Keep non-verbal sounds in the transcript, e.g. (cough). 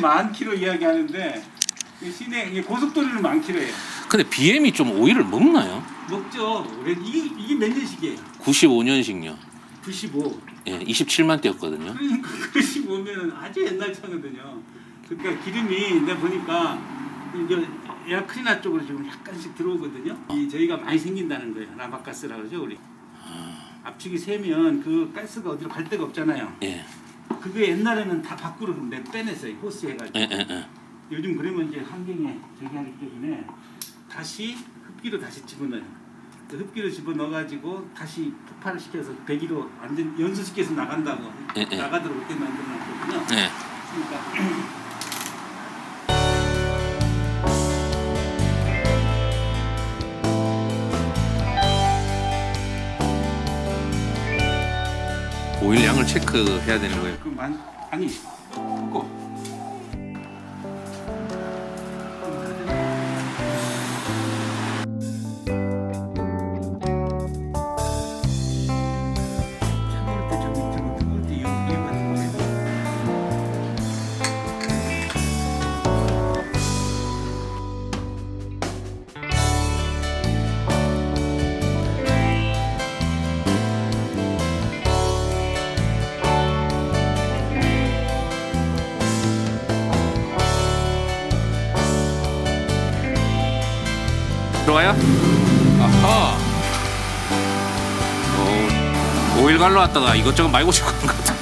때만 킬로 이야기하는데 이 시내 고속도로는 만 킬로예요. 근데 BM이 좀 오일을 먹나요? 먹죠. 그래, 이게 이게 몇 년식이에요? 95년식요. 95. 예, 27만 대였거든요. 그러니까 (laughs) 95면 아주 옛날 차거든요. 그러니까 기름이 내가 보니까 이제 에어크리나 쪽으로 지금 약간씩 들어오거든요. 이 저희가 많이 생긴다는 거예요. 라바가스라 그러죠, 우리. 압축이 세면 그 가스가 어디로 갈 데가 없잖아요. 예, 그게 옛날에는 다 밖으로 내 빼냈어요. 호스 해가지고. 예, 예, 예. 요즘 그러면 이제 환경에 저기 하기 때문에 다시 흡기로 다시 집어넣어요. 그 흡기로 집어넣어가지고 다시 폭발을 시켜서 배기로 완전 연소시켜서 나간다고 예, 예. 나가도록 그렇게 만들어놨거든요. 예. 그러니까 오일 양을 체크해야 되는 거예요. 그만 아니 꼭 들어가요? 아하. 오, 오일 갈러 왔다가 이것저것 말고 싶은 것 같아.